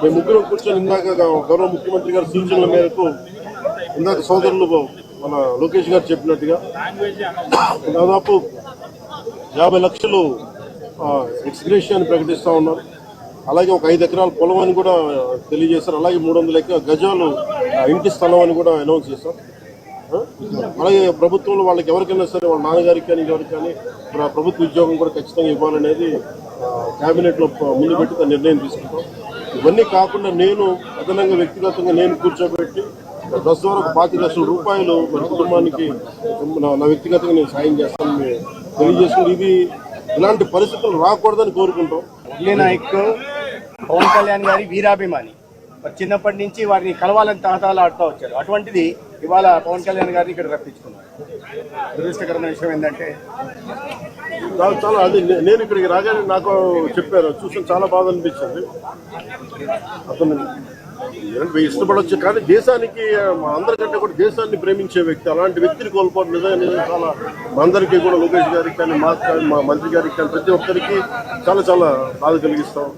మేము ముగ్గురు కూర్చొని ఇందాక గౌరవ ముఖ్యమంత్రి గారి సూచనల మేరకు ఇందాక సోదరులు మన లోకేష్ గారు చెప్పినట్టుగా దాదాపు యాభై లక్షలు ఎక్స్గ్రేషియా అని ప్రకటిస్తూ ఉన్నారు. అలాగే ఒక ఐదు ఎకరాల పొలం అని కూడా తెలియజేశారు. అలాగే మూడు వందల గజాలు ఆ, ఇంటి స్థలం అని కూడా అనౌన్స్ చేశారు. అలాగే ప్రభుత్వంలో వాళ్ళకి ఎవరికైనా సరే వాళ్ళ నాన్నగారికి కానీ ఎవరికి కానీ ప్రభుత్వ ఉద్యోగం కూడా ఖచ్చితంగా ఇవ్వాలనేది క్యాబినెట్లో ముందు పెట్టి దాని నిర్ణయం తీసుకుంటాం. ఇవన్నీ కాకుండా నేను అదనంగా వ్యక్తిగతంగా నేను కూర్చోబెట్టి దశ వరకు పాతి లక్షల రూపాయలు మన కుటుంబానికి నా- వ్యక్తిగతంగా నేను సాయం చేస్తానని తెలియజేసుకుని ఇది ఇలాంటి పరిస్థితులు రాకూడదని కోరుకుంటాం. మురళీ నాయక్ పవన్ కళ్యాణ్ గారి వీరాభిమాని. చిన్నప్పటి నుంచి వారిని కలవాలని తహతాలు ఆడుతూ వచ్చారు. అటువంటిది ఇవాళ పవన్ కళ్యాణ్ గారిని ఇక్కడ రప్పించుకున్నారు. దురదృష్టకరమైన విషయం ఏంటంటే చాలా అది నే- నేను ఇక్కడికి రాగానే నాకు చెప్పారు. చూసిన చాలా బాధ అనిపించింది. అతను ఇష్టపడవచ్చు ఇష్టపడొచ్చు కానీ దేశానికి మా అందరికంటే కూడా దేశాన్ని ప్రేమించే వ్యక్తి అలాంటి వ్యక్తిని కోల్పోవడం నిజంగా నిజంగా చాలా అందరికీ కూడా లోకేష్ గారికి కానీ మాకు కానీ మా మంత్రి గారికి కానీ ప్రతి ఒక్కరికి చాలా చాలా బాధ కలిగిస్తాం.